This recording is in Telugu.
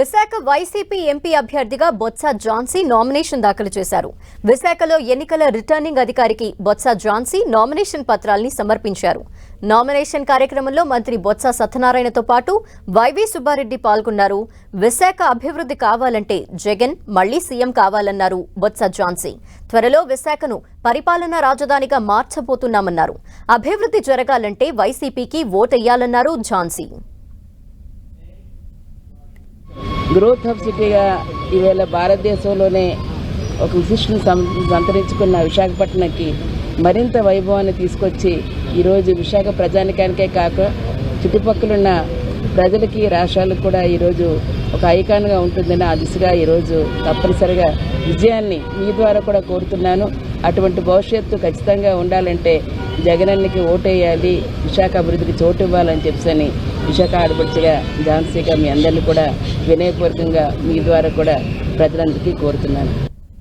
విశాఖ వైసీపీ ఎంపీ అభ్యర్థిగా బొత్స ఝాన్సీ నామినేషన్ దాఖలు చేశారు. విశాఖలో ఎన్నికల రిటర్నింగ్ అధికారికి బొత్స ఝాన్సీ నామినేషన్ పత్రాల్ని సమర్పించారు. నామినేషన్ కార్యక్రమంలో మంత్రి బొత్స సత్యనారాయణతో పాటు వైవి సుబ్బారెడ్డి పాల్గొన్నారు. విశాఖ అభివృద్ధి కావాలంటే జగన్ మళ్ళీ సీఎం కావాలన్నారు బొత్స ఝాన్సీ. త్వరలో విశాఖను పరిపాలనా రాజధానిగా మార్చబోతున్నామన్నారు. అభివృద్ధి జరగాలంటే వైసీపీకి ఓటెయ్యాలన్నారు ఝాన్సీ. గ్రోత్ హబ్ సిటీగా ఈవేళ భారతదేశంలోనే ఒక విశిష్టను సం సంతరించుకున్న విశాఖపట్నంకి మరింత వైభవాన్ని తీసుకొచ్చి ఈరోజు విశాఖ ప్రజానికానికే కాక చుట్టుపక్కలున్న ప్రజలకి రాష్ట్రాలకు కూడా ఈరోజు ఒక ఐకాన్గా ఉంటుందని ఆ దిశగా ఈరోజు తప్పనిసరిగా విజయాన్ని మీ ద్వారా కూడా కోరుతున్నాను. అటువంటి భవిష్యత్తు ఖచ్చితంగా ఉండాలంటే జగనన్నకి ఓటేయాలి విశాఖ అభివృద్ధికి చోటు ఇవ్వాలని చెప్పని విశాఖ ఆడపడుచుగా ఝాన్సీగా మీ అందరినీ కూడా వినయపూర్వకంగా మీ ద్వారా కూడా ప్రజలందరికీ కోరుతున్నాను.